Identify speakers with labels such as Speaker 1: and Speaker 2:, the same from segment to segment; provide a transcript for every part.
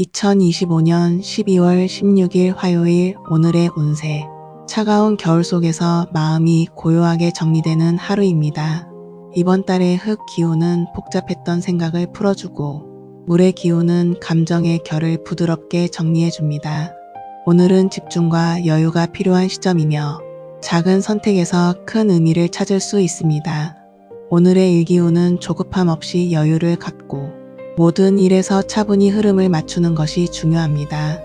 Speaker 1: 2025년 12월 16일 화요일 오늘의 운세. 차가운 겨울 속에서 마음이 고요하게 정리되는 하루입니다. 이번 달의 흙 기운은 복잡했던 생각을 풀어주고 물의 기운은 감정의 결을 부드럽게 정리해줍니다. 오늘은 집중과 여유가 필요한 시점이며 작은 선택에서 큰 의미를 찾을 수 있습니다. 오늘의 일기운은 조급함 없이 여유를 갖고 모든 일에서 차분히 흐름을 맞추는 것이 중요합니다.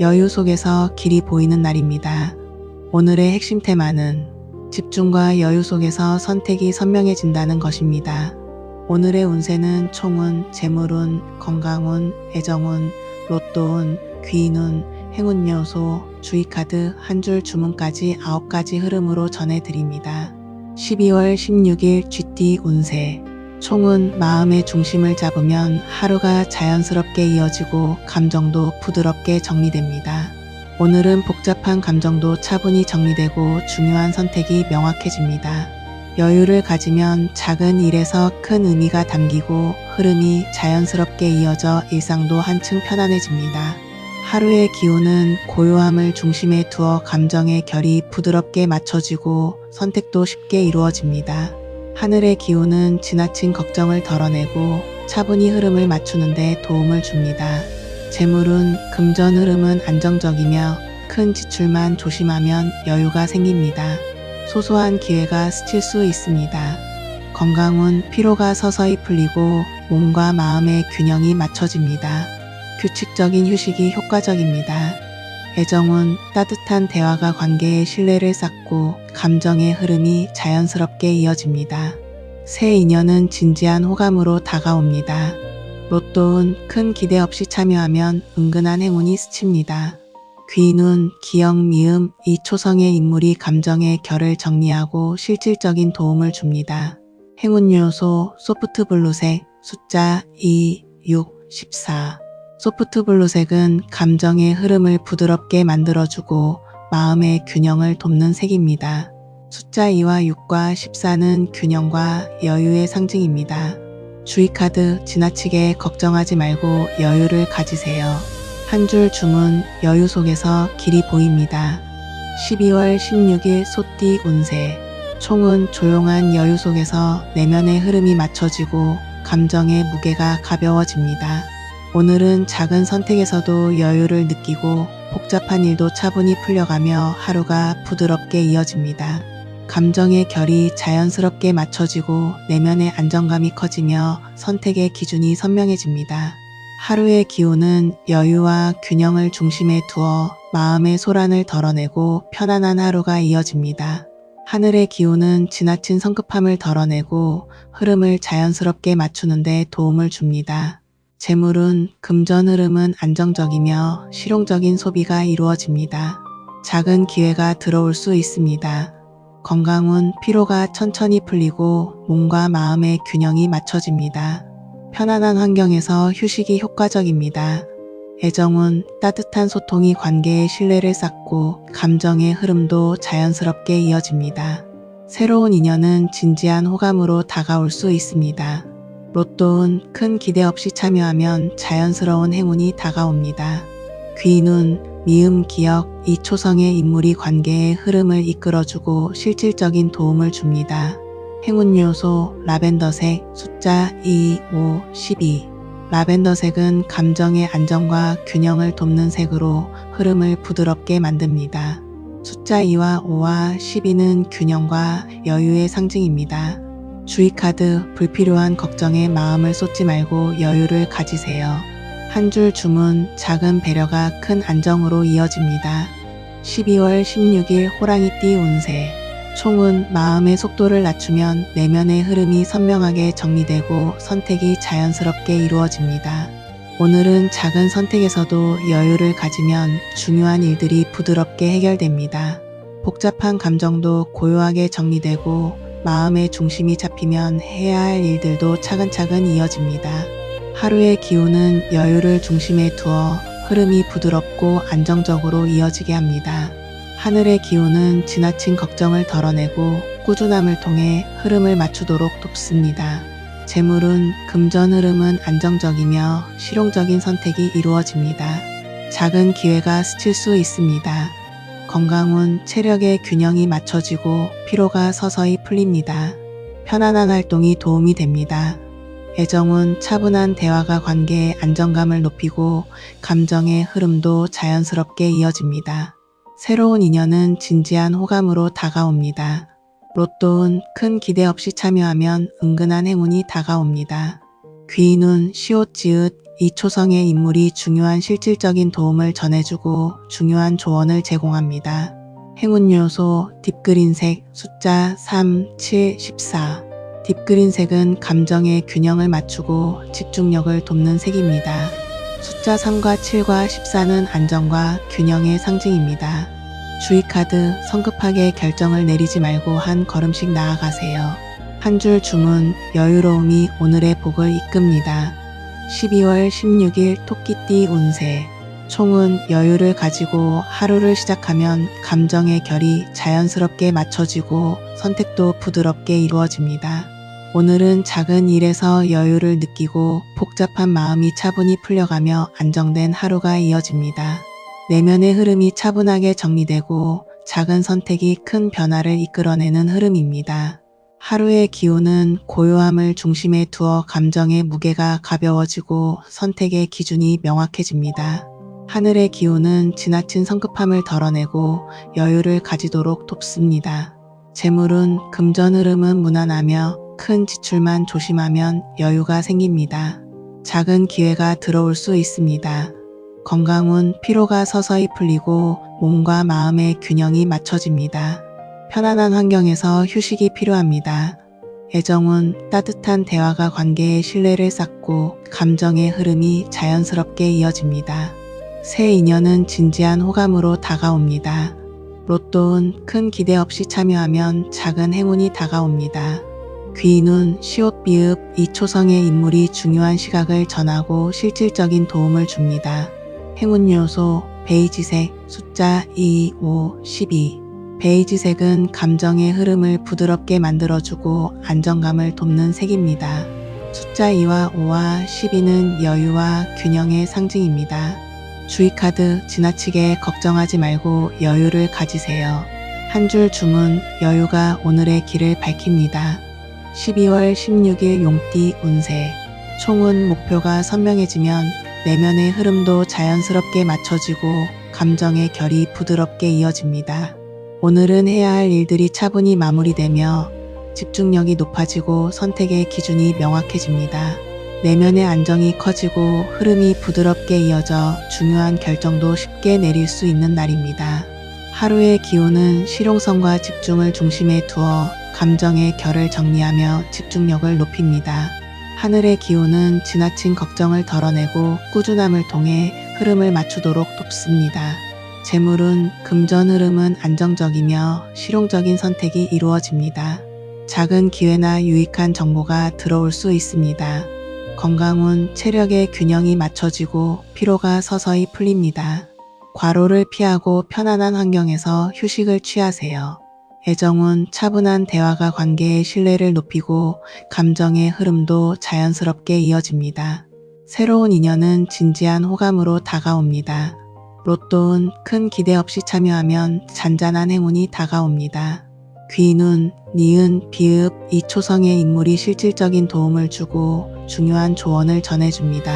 Speaker 1: 여유 속에서 길이 보이는 날입니다. 오늘의 핵심 테마는 집중과 여유 속에서 선택이 선명해진다는 것입니다. 오늘의 운세는 총운, 재물운, 건강운, 애정운, 로또운, 귀인운, 행운 요소, 주의카드, 한 줄 주문까지 9가지 흐름으로 전해드립니다. 12월 16일 GT 운세 총은 마음의 중심을 잡으면 하루가 자연스럽게 이어지고 감정도 부드럽게 정리됩니다. 오늘은 복잡한 감정도 차분히 정리되고 중요한 선택이 명확해집니다. 여유를 가지면 작은 일에서 큰 의미가 담기고 흐름이 자연스럽게 이어져 일상도 한층 편안해집니다. 하루의 기운은 고요함을 중심에 두어 감정의 결이 부드럽게 맞춰지고 선택도 쉽게 이루어집니다. 하늘의 기운은 지나친 걱정을 덜어내고 차분히 흐름을 맞추는데 도움을 줍니다. 재물은 금전 흐름은 안정적이며 큰 지출만 조심하면 여유가 생깁니다. 소소한 기회가 스칠 수 있습니다. 건강은 피로가 서서히 풀리고 몸과 마음의 균형이 맞춰집니다. 규칙적인 휴식이 효과적입니다. 애정은 따뜻한 대화가 관계의 신뢰를 쌓고 감정의 흐름이 자연스럽게 이어집니다. 새 인연은 진지한 호감으로 다가옵니다. 로또는 큰 기대 없이 참여하면 은근한 행운이 스칩니다. 귀눈, 기억, 미음, 이 초성의 인물이 감정의 결을 정리하고 실질적인 도움을 줍니다. 행운 요소, 소프트 블루색, 숫자 2, 6, 14. 소프트 블루색은 감정의 흐름을 부드럽게 만들어주고 마음의 균형을 돕는 색입니다. 숫자 2와 6과 14는 균형과 여유의 상징입니다. 주의 카드 지나치게 걱정하지 말고 여유를 가지세요. 한 줄 주문 여유 속에서 길이 보입니다. 12월 16일 소띠 운세 총은 조용한 여유 속에서 내면의 흐름이 맞춰지고 감정의 무게가 가벼워집니다. 오늘은 작은 선택에서도 여유를 느끼고 복잡한 일도 차분히 풀려가며 하루가 부드럽게 이어집니다. 감정의 결이 자연스럽게 맞춰지고 내면의 안정감이 커지며 선택의 기준이 선명해집니다. 하루의 기운은 여유와 균형을 중심에 두어 마음의 소란을 덜어내고 편안한 하루가 이어집니다. 하늘의 기운은 지나친 성급함을 덜어내고 흐름을 자연스럽게 맞추는데 도움을 줍니다. 재물은 금전 흐름은 안정적이며 실용적인 소비가 이루어집니다. 작은 기회가 들어올 수 있습니다. 건강은 피로가 천천히 풀리고 몸과 마음의 균형이 맞춰집니다. 편안한 환경에서 휴식이 효과적입니다. 애정은 따뜻한 소통이 관계의 신뢰를 쌓고 감정의 흐름도 자연스럽게 이어집니다. 새로운 인연은 진지한 호감으로 다가올 수 있습니다. 로또는 큰 기대 없이 참여하면 자연스러운 행운이 다가옵니다. 귀눈, 미음 기억, 이 초성의 인물이 관계의 흐름을 이끌어주고 실질적인 도움을 줍니다. 행운 요소 라벤더색 숫자 2, 5, 12 라벤더색은 감정의 안정과 균형을 돕는 색으로 흐름을 부드럽게 만듭니다. 숫자 2와 5와 12는 균형과 여유의 상징입니다. 주의카드 불필요한 걱정에 마음을 쏟지 말고 여유를 가지세요. 한 줄 주문 작은 배려가 큰 안정으로 이어집니다. 12월 16일 호랑이띠 운세 총은 마음의 속도를 낮추면 내면의 흐름이 선명하게 정리되고 선택이 자연스럽게 이루어집니다. 오늘은 작은 선택에서도 여유를 가지면 중요한 일들이 부드럽게 해결됩니다. 복잡한 감정도 고요하게 정리되고 마음의 중심이 잡히면 해야 할 일들도 차근차근 이어집니다. 하루의 기운은 여유를 중심에 두어 흐름이 부드럽고 안정적으로 이어지게 합니다. 하늘의 기운은 지나친 걱정을 덜어내고 꾸준함을 통해 흐름을 맞추도록 돕습니다. 재물운 금전 흐름은 안정적이며 실용적인 선택이 이루어집니다. 작은 기회가 스칠 수 있습니다. 건강운 체력의 균형이 맞춰지고 피로가 서서히 풀립니다. 편안한 활동이 도움이 됩니다. 애정은 차분한 대화가 관계의 안정감을 높이고 감정의 흐름도 자연스럽게 이어집니다. 새로운 인연은 진지한 호감으로 다가옵니다. 로또운 큰 기대 없이 참여하면 은근한 행운이 다가옵니다. 귀인운 시옷지읒 이 초성의 인물이 중요한 실질적인 도움을 전해주고 중요한 조언을 제공합니다. 행운 요소 딥그린색 숫자 3, 7, 14 딥그린색은 감정의 균형을 맞추고 집중력을 돕는 색입니다. 숫자 3과 7과 14는 안정과 균형의 상징입니다. 주의 카드 성급하게 결정을 내리지 말고 한 걸음씩 나아가세요. 한 줄 주문 여유로움이 오늘의 복을 이끕니다. 12월 16일 토끼띠 운세 총은 여유를 가지고 하루를 시작하면 감정의 결이 자연스럽게 맞춰지고 선택도 부드럽게 이루어집니다. 오늘은 작은 일에서 여유를 느끼고 복잡한 마음이 차분히 풀려가며 안정된 하루가 이어집니다. 내면의 흐름이 차분하게 정리되고 작은 선택이 큰 변화를 이끌어내는 흐름입니다. 하루의 기온은 고요함을 중심에 두어 감정의 무게가 가벼워지고 선택의 기준이 명확해집니다. 하늘의 기온은 지나친 성급함을 덜어내고 여유를 가지도록 돕습니다. 재물은 금전 흐름은 무난하며 큰 지출만 조심하면 여유가 생깁니다. 작은 기회가 들어올 수 있습니다. 건강운 피로가 서서히 풀리고 몸과 마음의 균형이 맞춰집니다. 편안한 환경에서 휴식이 필요합니다. 애정은 따뜻한 대화가 관계의 신뢰를 쌓고 감정의 흐름이 자연스럽게 이어집니다. 새 인연은 진지한 호감으로 다가옵니다. 로또는 큰 기대 없이 참여하면 작은 행운이 다가옵니다. 귀인은 시옷 비읍 이 초성의 인물이 중요한 시각을 전하고 실질적인 도움을 줍니다. 행운 요소 베이지색 숫자 2, 5, 12 베이지색은 감정의 흐름을 부드럽게 만들어주고 안정감을 돕는 색입니다. 숫자 2와 5와 12는 여유와 균형의 상징입니다. 주의 카드 지나치게 걱정하지 말고 여유를 가지세요. 한 줄 주문 여유가 오늘의 길을 밝힙니다. 12월 16일 용띠 운세 총은 목표가 선명해지면 내면의 흐름도 자연스럽게 맞춰지고 감정의 결이 부드럽게 이어집니다. 오늘은 해야 할 일들이 차분히 마무리되며 집중력이 높아지고 선택의 기준이 명확해집니다. 내면의 안정이 커지고 흐름이 부드럽게 이어져 중요한 결정도 쉽게 내릴 수 있는 날입니다. 하루의 기온은 실용성과 집중을 중심에 두어 감정의 결을 정리하며 집중력을 높입니다. 하늘의 기온은 지나친 걱정을 덜어내고 꾸준함을 통해 흐름을 맞추도록 돕습니다. 재물은 금전 흐름은 안정적이며 실용적인 선택이 이루어집니다. 작은 기회나 유익한 정보가 들어올 수 있습니다. 건강운 체력의 균형이 맞춰지고 피로가 서서히 풀립니다. 과로를 피하고 편안한 환경에서 휴식을 취하세요. 애정은 차분한 대화가 관계의 신뢰를 높이고 감정의 흐름도 자연스럽게 이어집니다. 새로운 인연은 진지한 호감으로 다가옵니다. 로또는 큰 기대 없이 참여하면 잔잔한 행운이 다가옵니다. 귀눈, 니은, 비읍 이 초성의 인물이 실질적인 도움을 주고 중요한 조언을 전해줍니다.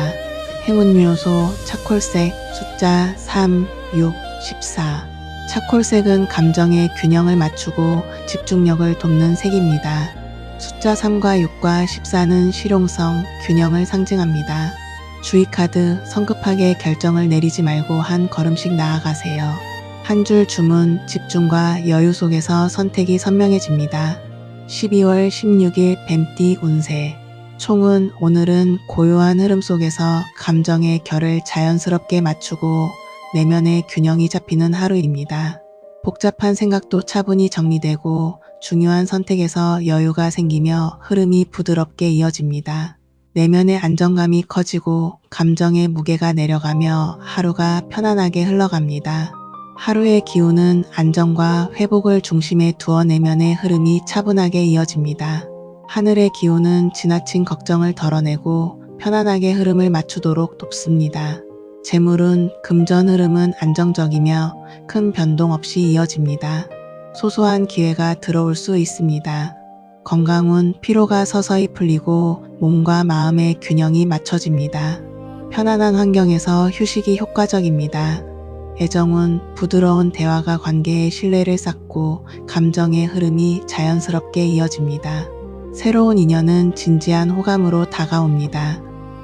Speaker 1: 행운 요소 차콜색 숫자 3, 6, 14 차콜색은 감정의 균형을 맞추고 집중력을 돕는 색입니다. 숫자 3과 6과 14는 실용성, 균형을 상징합니다. 주의카드 성급하게 결정을 내리지 말고 한 걸음씩 나아가세요. 한 줄 주문, 집중과 여유 속에서 선택이 선명해집니다. 12월 16일 뱀띠 운세 총은 오늘은 고요한 흐름 속에서 감정의 결을 자연스럽게 맞추고 내면의 균형이 잡히는 하루입니다. 복잡한 생각도 차분히 정리되고 중요한 선택에서 여유가 생기며 흐름이 부드럽게 이어집니다. 내면의 안정감이 커지고 감정의 무게가 내려가며 하루가 편안하게 흘러갑니다. 하루의 기운은 안정과 회복을 중심에 두어 내면의 흐름이 차분하게 이어집니다. 하늘의 기운은 지나친 걱정을 덜어내고 편안하게 흐름을 맞추도록 돕습니다. 재물은 금전 흐름은 안정적이며 큰 변동 없이 이어집니다. 소소한 기회가 들어올 수 있습니다. 건강은 피로가 서서히 풀리고 몸과 마음의 균형이 맞춰집니다. 편안한 환경에서 휴식이 효과적입니다. 애정은 부드러운 대화가 관계의 신뢰를 쌓고 감정의 흐름이 자연스럽게 이어집니다. 새로운 인연은 진지한 호감으로 다가옵니다.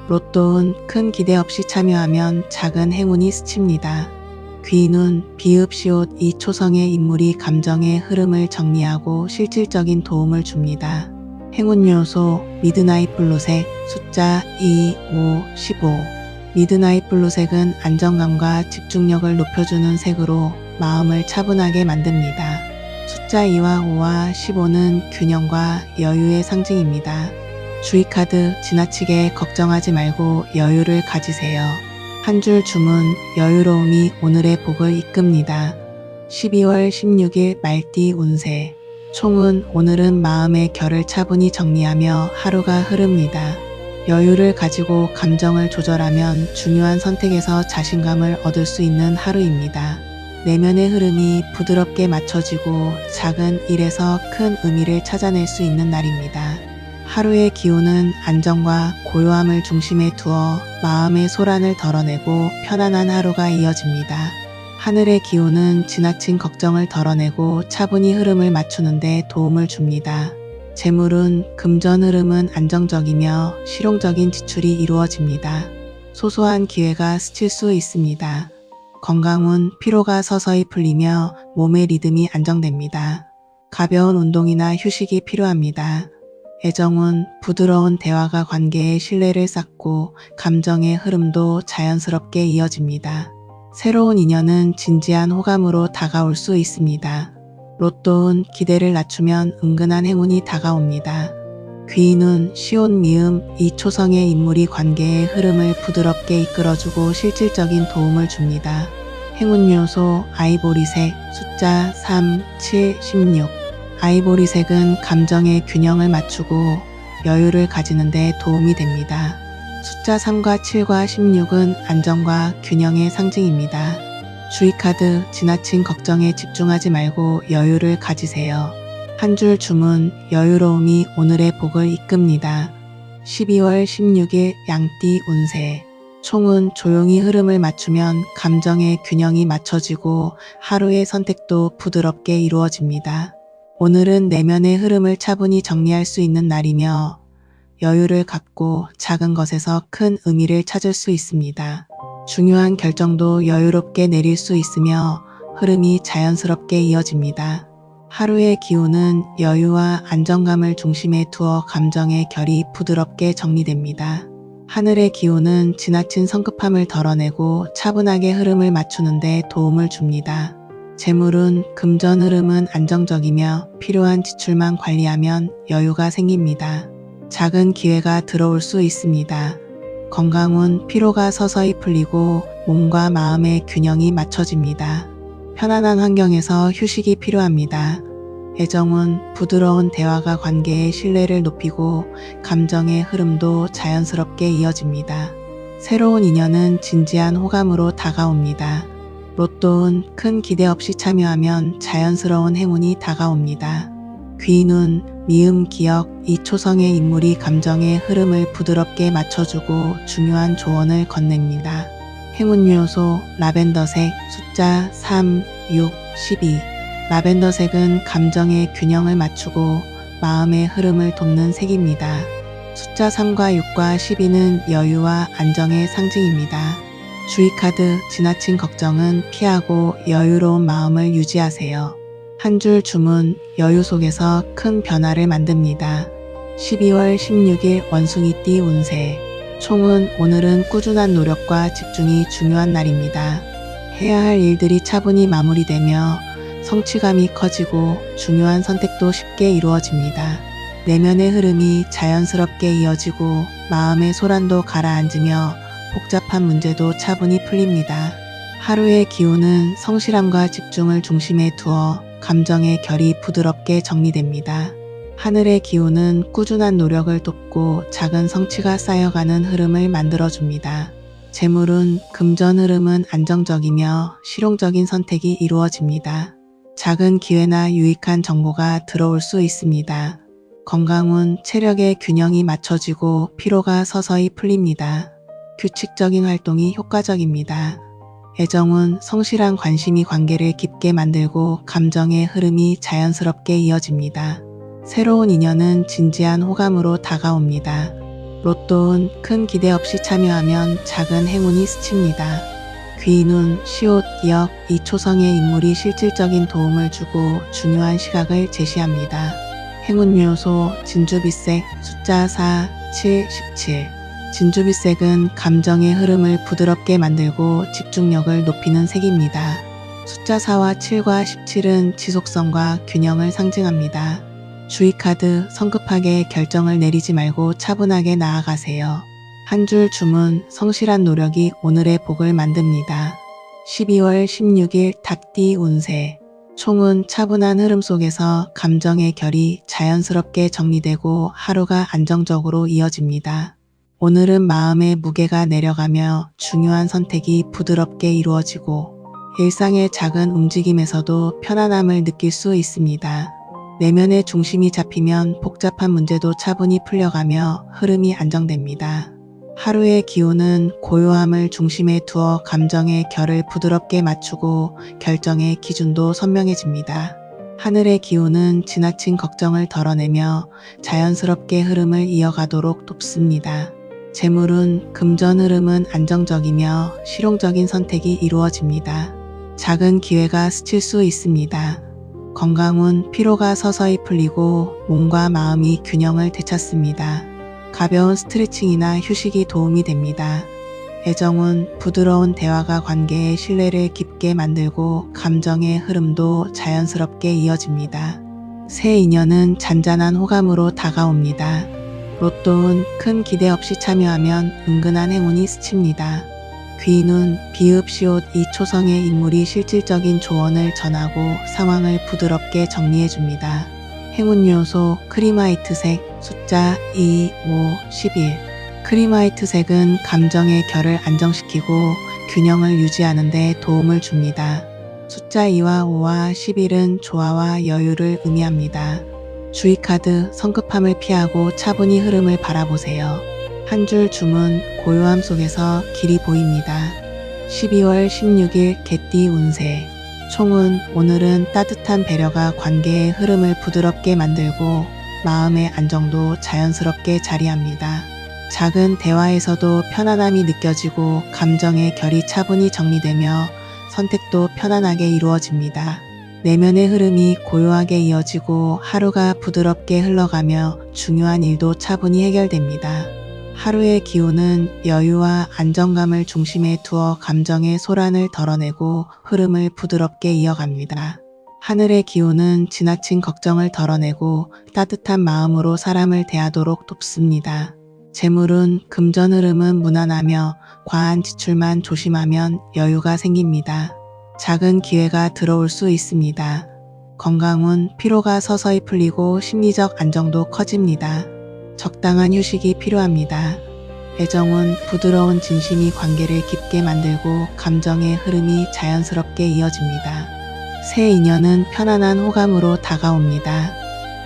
Speaker 1: 로또은 큰 기대 없이 참여하면 작은 행운이 스칩니다. 귀인은 비읍 시옷 이 초성의 인물이 감정의 흐름을 정리하고 실질적인 도움을 줍니다. 행운 요소 미드나잇 블루색 숫자 2, 5, 15 미드나잇 블루색은 안정감과 집중력을 높여주는 색으로 마음을 차분하게 만듭니다. 숫자 2와 5와 15는 균형과 여유의 상징입니다. 주의카드 지나치게 걱정하지 말고 여유를 가지세요. 한 줄 주문 여유로움이 오늘의 복을 이끕니다. 12월 16일 말띠 운세 총은 오늘은 마음의 결을 차분히 정리하며 하루가 흐릅니다. 여유를 가지고 감정을 조절하면 중요한 선택에서 자신감을 얻을 수 있는 하루입니다. 내면의 흐름이 부드럽게 맞춰지고 작은 일에서 큰 의미를 찾아낼 수 있는 날입니다. 하루의 기운은 안정과 고요함을 중심에 두어 마음의 소란을 덜어내고 편안한 하루가 이어집니다. 하늘의 기운은 지나친 걱정을 덜어내고 차분히 흐름을 맞추는데 도움을 줍니다. 재물은 금전 흐름은 안정적이며 실용적인 지출이 이루어집니다. 소소한 기회가 스칠 수 있습니다. 건강은 피로가 서서히 풀리며 몸의 리듬이 안정됩니다. 가벼운 운동이나 휴식이 필요합니다. 애정은 부드러운 대화가 관계의 신뢰를 쌓고 감정의 흐름도 자연스럽게 이어집니다. 새로운 인연은 진지한 호감으로 다가올 수 있습니다. 로또은 기대를 낮추면 은근한 행운이 다가옵니다. 귀인은 시온 미음 이 초성의 인물이 관계의 흐름을 부드럽게 이끌어주고 실질적인 도움을 줍니다. 행운 요소 아이보리색 숫자 3, 7, 16 아이보리색은 감정의 균형을 맞추고 여유를 가지는 데 도움이 됩니다. 숫자 3과 7과 16은 안정과 균형의 상징입니다. 주의카드 지나친 걱정에 집중하지 말고 여유를 가지세요. 한 줄 주문 여유로움이 오늘의 복을 이끕니다. 12월 16일 양띠 운세 총은 조용히 흐름을 맞추면 감정의 균형이 맞춰지고 하루의 선택도 부드럽게 이루어집니다. 오늘은 내면의 흐름을 차분히 정리할 수 있는 날이며 여유를 갖고 작은 것에서 큰 의미를 찾을 수 있습니다. 중요한 결정도 여유롭게 내릴 수 있으며 흐름이 자연스럽게 이어집니다. 하루의 기운은 여유와 안정감을 중심에 두어 감정의 결이 부드럽게 정리됩니다. 하늘의 기운은 지나친 성급함을 덜어내고 차분하게 흐름을 맞추는 데 도움을 줍니다. 재물은 금전 흐름은 안정적이며 필요한 지출만 관리하면 여유가 생깁니다. 작은 기회가 들어올 수 있습니다. 건강은 피로가 서서히 풀리고 몸과 마음의 균형이 맞춰집니다. 편안한 환경에서 휴식이 필요합니다. 애정은 부드러운 대화가 관계의 신뢰를 높이고 감정의 흐름도 자연스럽게 이어집니다. 새로운 인연은 진지한 호감으로 다가옵니다. 로또는 큰 기대 없이 참여하면 자연스러운 행운이 다가옵니다. 귀눈, 미음 기억, 이 초성의 인물이 감정의 흐름을 부드럽게 맞춰주고 중요한 조언을 건넵니다. 행운 요소 라벤더색 숫자 3, 6, 12 라벤더색은 감정의 균형을 맞추고 마음의 흐름을 돕는 색입니다. 숫자 3과 6과 12는 여유와 안정의 상징입니다. 주의카드 지나친 걱정은 피하고 여유로운 마음을 유지하세요. 한 줄 주문 여유 속에서 큰 변화를 만듭니다. 12월 16일 원숭이띠 운세 총은 오늘은 꾸준한 노력과 집중이 중요한 날입니다. 해야 할 일들이 차분히 마무리되며 성취감이 커지고 중요한 선택도 쉽게 이루어집니다. 내면의 흐름이 자연스럽게 이어지고 마음의 소란도 가라앉으며 복잡한 문제도 차분히 풀립니다. 하루의 기운은 성실함과 집중을 중심에 두어 감정의 결이 부드럽게 정리됩니다. 하늘의 기운은 꾸준한 노력을 돕고 작은 성취가 쌓여가는 흐름을 만들어줍니다. 재물운 금전 흐름은 안정적이며 실용적인 선택이 이루어집니다. 작은 기회나 유익한 정보가 들어올 수 있습니다. 건강운 체력의 균형이 맞춰지고 피로가 서서히 풀립니다. 규칙적인 활동이 효과적입니다. 애정은 성실한 관심이 관계를 깊게 만들고 감정의 흐름이 자연스럽게 이어집니다. 새로운 인연은 진지한 호감으로 다가옵니다. 로또운 큰 기대 없이 참여하면 작은 행운이 스칩니다. 귀눈, 시옷, 기억, 이 초성의 인물이 실질적인 도움을 주고 중요한 시각을 제시합니다. 행운 요소 진주빛색 숫자 4, 7, 17 진주빛색은 감정의 흐름을 부드럽게 만들고 집중력을 높이는 색입니다. 숫자 4와 7과 17은 지속성과 균형을 상징합니다. 주의카드 성급하게 결정을 내리지 말고 차분하게 나아가세요. 한 줄 주문 성실한 노력이 오늘의 복을 만듭니다. 12월 16일 닭띠 운세 총은 차분한 흐름 속에서 감정의 결이 자연스럽게 정리되고 하루가 안정적으로 이어집니다. 오늘은 마음의 무게가 내려가며 중요한 선택이 부드럽게 이루어지고 일상의 작은 움직임에서도 편안함을 느낄 수 있습니다. 내면의 중심이 잡히면 복잡한 문제도 차분히 풀려가며 흐름이 안정됩니다. 하루의 기운은 고요함을 중심에 두어 감정의 결을 부드럽게 맞추고 결정의 기준도 선명해집니다. 하늘의 기운은 지나친 걱정을 덜어내며 자연스럽게 흐름을 이어가도록 돕습니다. 재물은 금전 흐름은 안정적이며 실용적인 선택이 이루어집니다. 작은 기회가 스칠 수 있습니다. 건강은 피로가 서서히 풀리고 몸과 마음이 균형을 되찾습니다. 가벼운 스트레칭이나 휴식이 도움이 됩니다. 애정은 부드러운 대화가 관계의 신뢰를 깊게 만들고 감정의 흐름도 자연스럽게 이어집니다. 새 인연은 잔잔한 호감으로 다가옵니다. 로또는 큰 기대 없이 참여하면 은근한 행운이 스칩니다. 귀눈, 비읍, 시옷 이 초성의 인물이 실질적인 조언을 전하고 상황을 부드럽게 정리해줍니다. 행운 요소 크리마이트색 숫자 2, 5, 11 크리마이트색은 감정의 결을 안정시키고 균형을 유지하는 데 도움을 줍니다. 숫자 2와 5와 11은 조화와 여유를 의미합니다. 주의 카드 성급함을 피하고 차분히 흐름을 바라보세요. 한 줄 주문 고요함 속에서 길이 보입니다. 12월 16일 개띠 운세 총은 오늘은 따뜻한 배려가 관계의 흐름을 부드럽게 만들고 마음의 안정도 자연스럽게 자리합니다. 작은 대화에서도 편안함이 느껴지고 감정의 결이 차분히 정리되며 선택도 편안하게 이루어집니다. 내면의 흐름이 고요하게 이어지고 하루가 부드럽게 흘러가며 중요한 일도 차분히 해결됩니다. 하루의 기운은 여유와 안정감을 중심에 두어 감정의 소란을 덜어내고 흐름을 부드럽게 이어갑니다. 하늘의 기운은 지나친 걱정을 덜어내고 따뜻한 마음으로 사람을 대하도록 돕습니다. 재물은 금전 흐름은 무난하며 과한 지출만 조심하면 여유가 생깁니다. 작은 기회가 들어올 수 있습니다. 건강은 피로가 서서히 풀리고 심리적 안정도 커집니다. 적당한 휴식이 필요합니다. 애정은 부드러운 진심이 관계를 깊게 만들고 감정의 흐름이 자연스럽게 이어집니다. 새 인연은 편안한 호감으로 다가옵니다.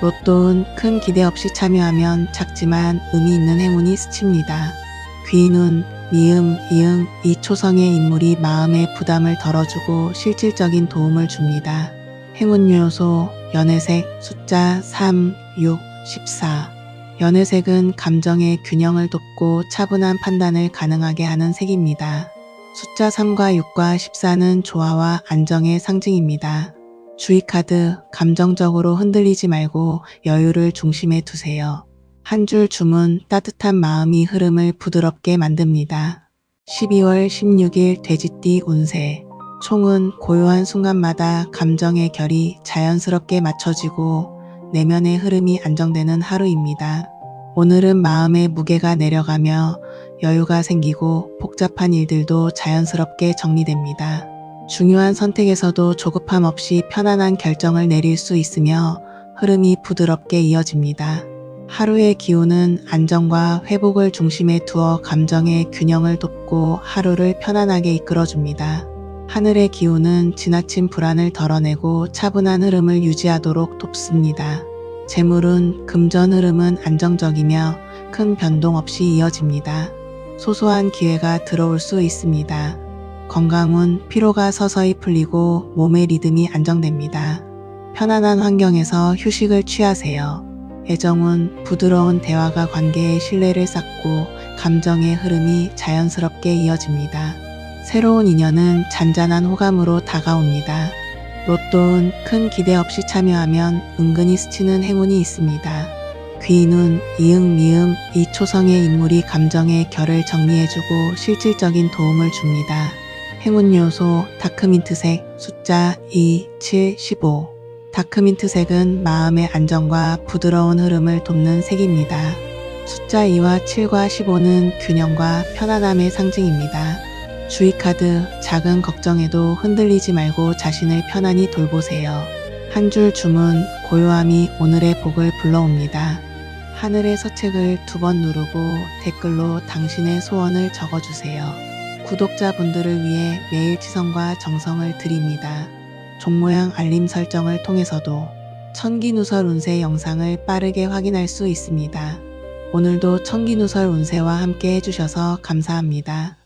Speaker 1: 로또는 큰 기대 없이 참여하면 작지만 의미 있는 행운이 스칩니다. 귀눈, 미음, 이응, 이 초성의 인물이 마음의 부담을 덜어주고 실질적인 도움을 줍니다. 행운 요소, 연애색, 숫자 3, 6, 14. 연애색은 감정의 균형을 돕고 차분한 판단을 가능하게 하는 색입니다. 숫자 3과 6과 14는 조화와 안정의 상징입니다. 주의 카드, 감정적으로 흔들리지 말고 여유를 중심에 두세요. 한 줄 주문 따뜻한 마음이 흐름을 부드럽게 만듭니다. 12월 16일 돼지띠 운세 총은 고요한 순간마다 감정의 결이 자연스럽게 맞춰지고 내면의 흐름이 안정되는 하루입니다. 오늘은 마음의 무게가 내려가며 여유가 생기고 복잡한 일들도 자연스럽게 정리됩니다. 중요한 선택에서도 조급함 없이 편안한 결정을 내릴 수 있으며 흐름이 부드럽게 이어집니다. 하루의 기운은 안정과 회복을 중심에 두어 감정의 균형을 돕고 하루를 편안하게 이끌어줍니다. 하늘의 기운은 지나친 불안을 덜어내고 차분한 흐름을 유지하도록 돕습니다. 재물은 금전 흐름은 안정적이며 큰 변동 없이 이어집니다. 소소한 기회가 들어올 수 있습니다. 건강은 피로가 서서히 풀리고 몸의 리듬이 안정됩니다. 편안한 환경에서 휴식을 취하세요. 애정은 부드러운 대화가 관계의 신뢰를 쌓고 감정의 흐름이 자연스럽게 이어집니다. 새로운 인연은 잔잔한 호감으로 다가옵니다. 로또는 큰 기대 없이 참여하면 은근히 스치는 행운이 있습니다. 귀인은 이응 미음 이 초성의 인물이 감정의 결을 정리해주고 실질적인 도움을 줍니다. 행운 요소 다크민트색 숫자 2, 7, 15 다크민트색은 마음의 안정과 부드러운 흐름을 돕는 색입니다. 숫자 2와 7과 15는 균형과 편안함의 상징입니다. 주의 카드 작은 걱정에도 흔들리지 말고 자신을 편안히 돌보세요. 한 줄 주문 고요함이 오늘의 복을 불러옵니다. 하늘의 서책을 두 번 누르고 댓글로 당신의 소원을 적어주세요. 구독자분들을 위해 매일 치성과 정성을 드립니다. 종모양 알림 설정을 통해서도 천기누설 운세 영상을 빠르게 확인할 수 있습니다. 오늘도 천기누설 운세와 함께 해주셔서 감사합니다.